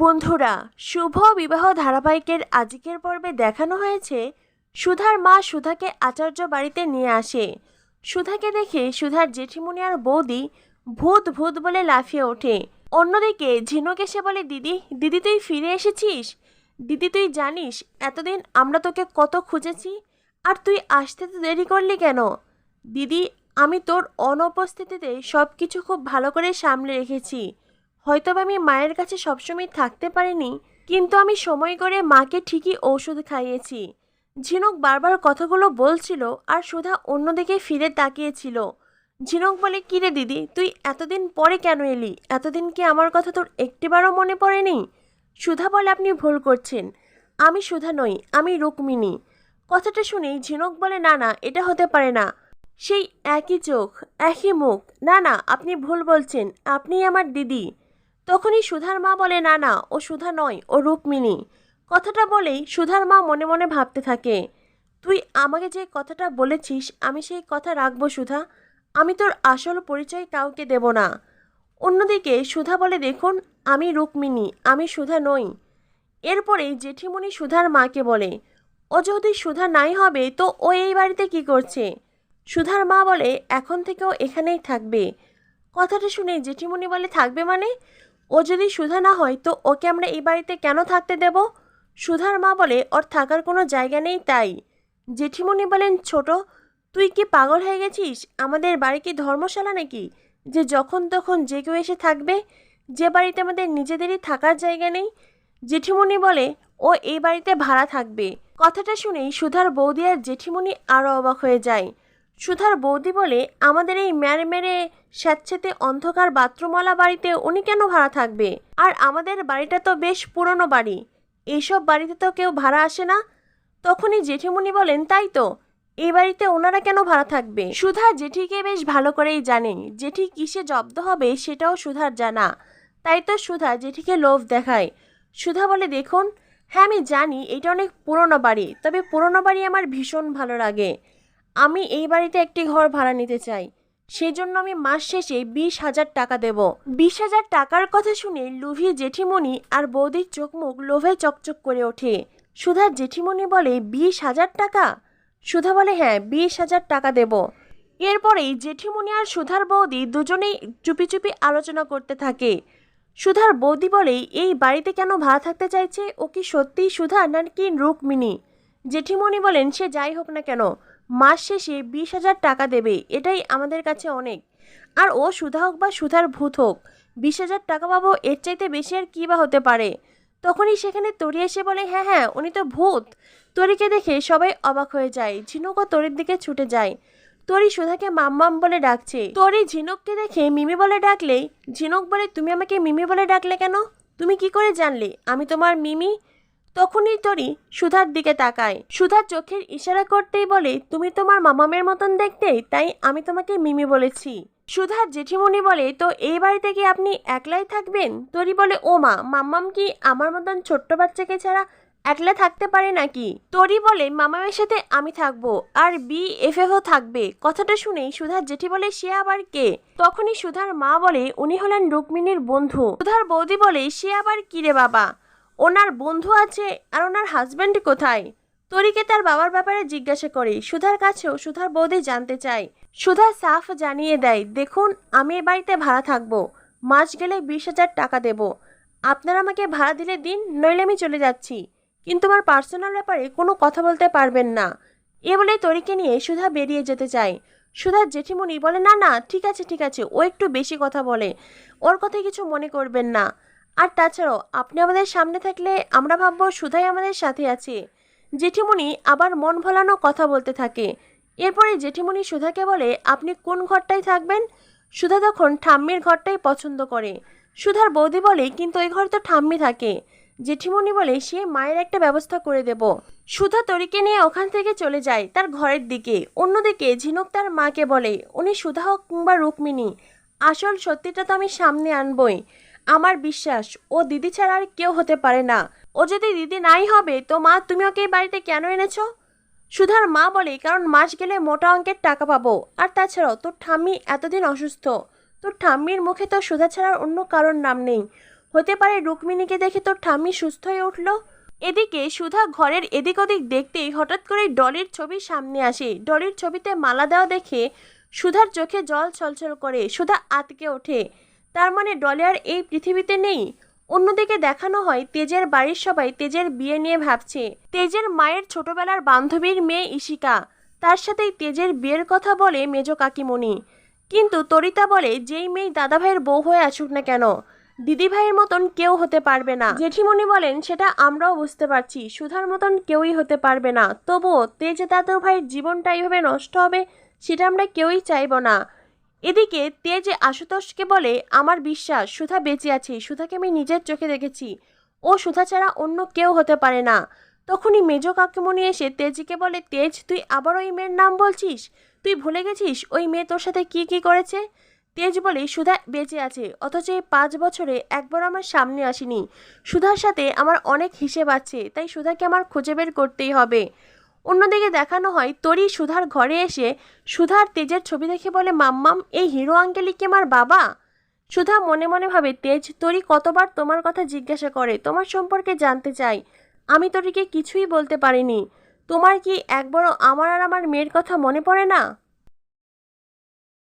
বন্ধুরা, শুভ বিবাহ ধারাবাহিকের আজকের পর্বে দেখানো হয়েছে সুধার মা সুধাকে আচার্য বাড়িতে নিয়ে আসে। সুধাকে দেখে সুধার জেঠিমুনি আর বৌদি ভূত ভূত বলে লাফিয়ে ওঠে। অন্যদিকে ঝিনুক এসে বলে, দিদি দিদি তুই ফিরে এসেছিস? দিদি তুই জানিস, এতদিন আমরা তোকে কত খুঁজেছি, আর তুই আসতে তো দেরি করলি কেন? দিদি, আমি তোর অনুপস্থিতিতে সব কিছু খুব ভালো করে সামলে রেখেছি। হয়তো আমি মায়ের কাছে সবসময় থাকতে পারিনি, কিন্তু আমি সময় করে মাকে ঠিকই ঔষধ খাইয়েছি। ঝিনুক বারবার কথাগুলো বলছিল আর সুধা অন্যদিকে ফিরে তাকিয়েছিল। ঝিনুক বলে, কিরে দিদি, তুই এতদিন পরে কেন এলি? এতদিন কি আমার কথা তোর একটিবারও মনে পড়েনি? সুধা বলে, আপনি ভুল করছেন। আমি সুধা নই, আমি রুক্মিণী। কথাটা শুনেই ঝিনুক বলে, না না, এটা হতে পারে না। সেই একই চোখ, একই মুখ। না না, আপনি ভুল বলছেন। আপনি আমার দিদি। তখনই সুধার মা বলে, না না, ও সুধা নয়, ও রুক্মিণী। কথাটা বলেই সুধার মা মনে মনে ভাবতে থাকে, তুই আমাকে যে কথাটা বলেছিস, আমি সেই কথা রাখব সুধা। আমি তোর আসল পরিচয় কাউকে দেব না। অন্যদিকে সুধা বলে, দেখুন, আমি রুক্মিণী, আমি সুধা নই। এরপরেই জেঠিমণি সুধার মাকে বলে, ও যদি সুধা নাই হবে, তো ও এই বাড়িতে কি করছে? সুধার মা বলে, এখন থেকেও এখানেই থাকবে। কথাটা শুনে জেঠিমণি বলে, থাকবে মানে? ও যদি সুধা না হয়, তো ওকে আমরা এই বাড়িতে কেন থাকতে দেব? সুধার মা বলে, ওর থাকার কোনো জায়গা নেই তাই। জেঠিমণি বলেন, ছোট, তুই কি পাগল হয়ে গেছিস? আমাদের বাড়ি কি ধর্মশালা নাকি? যে যখন তখন যে কেউ এসে থাকবে, যে বাড়িতে আমাদের নিজেদেরই থাকার জায়গা নেই? জেঠিমণি বলে, ও এই বাড়িতে ভাড়া থাকবে। কথাটা শুনেই সুধার বৌদি আর জেঠিমণি আরও অবাক হয়ে যায়। সুধার বৌদি বলে, আমাদের এই মেরে মেরে স্যাঁতসেতে অন্ধকার বাথরুমওয়ালা বাড়িতে উনি কেন ভাড়া থাকবে? আর আমাদের বাড়িটা তো বেশ পুরনো বাড়ি। এইসব বাড়িতে তো কেউ ভাড়া আসে না? তখনই জেঠিমুনি বলেন, তাই তো, এই বাড়িতে ওনারা কেন ভাড়া থাকবে? সুধা জেঠিকে বেশ ভালো করেই জানে। জেঠি কিসে জব্দ হবে সেটাও সুধার জানা। তাই তো সুধা জেঠিকে লোভ দেখায়। সুধা বলে, দেখুন হ্যাঁ আমি জানি এটা অনেক পুরনো বাড়ি, তবে পুরনো বাড়ি আমার ভীষণ ভালো লাগে। আমি এই বাড়িতে একটি ঘর ভাড়া নিতে চাই। সেই জন্য আমি মাস শেষে বিশ হাজার টাকা দেব। বিশ হাজার টাকার কথা শুনে লুভি জেঠিমণি আর বৌদির চোখ মুখ লোভে চকচক করে ওঠে। সুধার জেঠিমণি বলে, বিশ হাজার টাকা? সুধা বলে হ্যাঁ বিশ হাজার টাকা দেব। এরপরেই জেঠিমণি আর সুধার বৌদি দুজনেই চুপি চুপি আলোচনা করতে থাকে। সুধার বৌদি বলে, এই বাড়িতে কেন ভাড়া থাকতে চাইছে? ও কি সত্যিই সুধা নাকি রুকমিনী জেঠিমণি বলেন, সে যাই হোক না কেন। মাস শেষে বিশ হাজার টাকা দেবে, এটাই আমাদের কাছে অনেক। আর ও সুধা হোক বা সুধার ভূত হোক, বিশ হাজার টাকা পাবো, এর চাইতে বেশি আর কী বা হতে পারে? তখনই সেখানে তরি এসে বলে হ্যাঁ হ্যাঁ উনি তো ভূত। তরিকে দেখে সবাই অবাক হয়ে যায়। ঝিনুকও তরির দিকে ছুটে যায়। তরি সুধাকে মাম্মাম বলে ডাকছে। তরি ঝিনুককে দেখে মিমি বলে ডাকলেই, ঝিনুক বলে, তুমি আমাকে মিমি বলে ডাকলে কেন? তুমি কি করে জানলে? আমি তোমার মিমি? তখনই তরি সুধার দিকে তাকায়। সুধার চোখের ইশারা করতেই বলে, তুমি তোমার মামামের মতন দেখতে, তাই আমি তোমাকে মিমি বলেছি। সুধার জেঠিমণি বলে, তো এই বাড়িতে কি আপনি একলাই থাকবেন? তরি বলে, ও মা মাম্মাম কি আমার মতন ছোট্ট বাচ্চাকে ছাড়া একলা থাকতে পারে নাকি? তরি বলে, মামামের সাথে আমি থাকব আর বি এফ এফও থাকবে। কথাটা শুনেই সুধার জেঠি বলে, সে আবার কে? তখনই সুধার মা বলে, উনি হলেন রুক্মিণীর বন্ধু। সুধার বৌদি বলে, সে আবার কি রে বাবা? ওনার বন্ধু আছে আর ওনার হাজব্যান্ড কোথায়? তরিকে তার বাবার ব্যাপারে জিজ্ঞাসা করি। সুধার কাছেও সুধার বৌদি জানতে চায় সুধা সাফ জানিয়ে দেয়, দেখুন, আমি এ বাড়িতে ভাড়া থাকব। মাস গেলে বিশ হাজার টাকা দেব। আপনারা আমাকে ভাড়া দিলে দিন, নইলে আমি চলে যাচ্ছি। কিন্তু আমার পার্সোনাল ব্যাপারে কোনো কথা বলতে পারবেন না। এ বলে তরিকে নিয়ে সুধা বেরিয়ে যেতে চায়। সুধার জেঠিমণি বলে, না না, ঠিক আছে ঠিক আছে। ও একটু বেশি কথা বলে। ওর কথায় কিছু মনে করবেন না। আর তাছাড়াও, আপনি আমাদের সামনে থাকলে আমরা ভাববো সুধাই আমাদের সাথে আছে। জেঠিমণি আবার মন ভোলানো কথা বলতে থাকে। এরপরে জেঠিমণি সুধাকে বলে, আপনি কোন ঘরটায় থাকবেন? সুধা তখন ঠাম্মির ঘরটাই পছন্দ করে। সুধার বৌদি বলে, কিন্তু ওই ঘর তো ঠাম্মি থাকে। জেঠিমণি বলে, সে মায়ের একটা ব্যবস্থা করে দেব। সুধা তরিকে নিয়ে ওখান থেকে চলে যায় তার ঘরের দিকে। অন্যদিকে ঝিনুক তার মাকে বলে, উনি সুধা হোক কিংবা রুক্মিণী, আসল সত্যিটা তো আমি সামনে আনবই। আমার বিশ্বাস, ও দিদি ছাড়া আর কেউ হতে পারে না। ও যদি দিদি নাই হবে, তো মা, তুমি ওকে এই বাড়িতে কেন এনেছো? সুধার মা বলে, কারণ মাস গেলে মোটা অঙ্কের টাকা পাবো। আর তাছাড়াও, তোর ঠাম্মি এতদিন অসুস্থ। তোর ঠাম্মির মুখে তো সুধা ছাড়ার অন্য কারোর নাম নেই। হতে পারে রুক্মিণীকে দেখে তোর ঠাম্মি সুস্থ হয়ে উঠল। এদিকে সুধা ঘরের এদিক ওদিক দেখতেই হঠাৎ করে ডলির ছবি সামনে আসে। ডলির ছবিতে মালা দেওয়া দেখে সুধার চোখে জল ছলছল করে। সুধা আতকে ওঠে। তার মানে ডলি আর এই পৃথিবীতে নেই। অন্যদিকে দেখানো হয় তেজের বাড়ির সবাই তেজের বিয়ে নিয়ে ভাবছে। তেজের মায়ের ছোটবেলার বান্ধবীর মেয়ে ইশিকা তার সাথেই তেজের বিয়ের কথা বলে মেজ কাকিমণি। কিন্তু তরিতা বলে, যেই মেয়ে দাদাভাইয়ের বউ হয়ে আসুক না কেন, দিদিভাইয়ের মতন কেউ হতে পারবে না। জেঠিমণি বলেন, সেটা আমরাও বুঝতে পারছি, সুধার মতন কেউই হতে পারবে না। তবুও তেজ দাদু ভাইয়ের জীবনটা এইভাবে নষ্ট হবে, সেটা আমরা কেউই চাইব না। এদিকে তেজ আশুতোষকে বলে, আমার বিশ্বাস, সুধা বেঁচে আছে, সুধাকে আমি নিজের চোখে দেখেছি। ও সুধা ছাড়া অন্য কেউ হতে পারে না। তখনই মেজ কাকিমণি এসে তেজকে বলে, তেজ, তুই আবার ওই মেয়ের নাম বলছিস? তুই ভুলে গেছিস ওই মেয়ে তোর সাথে কি কি করেছে? তেজ বলে, সুধা বেঁচে আছে, অথচ এই পাঁচ বছরে একবার আমার সামনে আসেনি। সুধার সাথে আমার অনেক হিসেব আছে, তাই সুধাকে আমার খুঁজে বের করতেই হবে। অন্যদিকে দেখানো হয়, তরি সুধার ঘরে এসে সুধার তেজের ছবি দেখে বলে, মাম্মাম, এই হিরো আঙ্কেলি কি আমার বাবা? সুধা মনে মনে ভাবে, তেজ, তরি কতবার তোমার কথা জিজ্ঞাসা করে, তোমার সম্পর্কে জানতে চাই। আমি তরিকে কিছুই বলতে পারিনি। তোমার কি একবারও আমার আর আমার মেয়ের কথা মনে পড়ে না?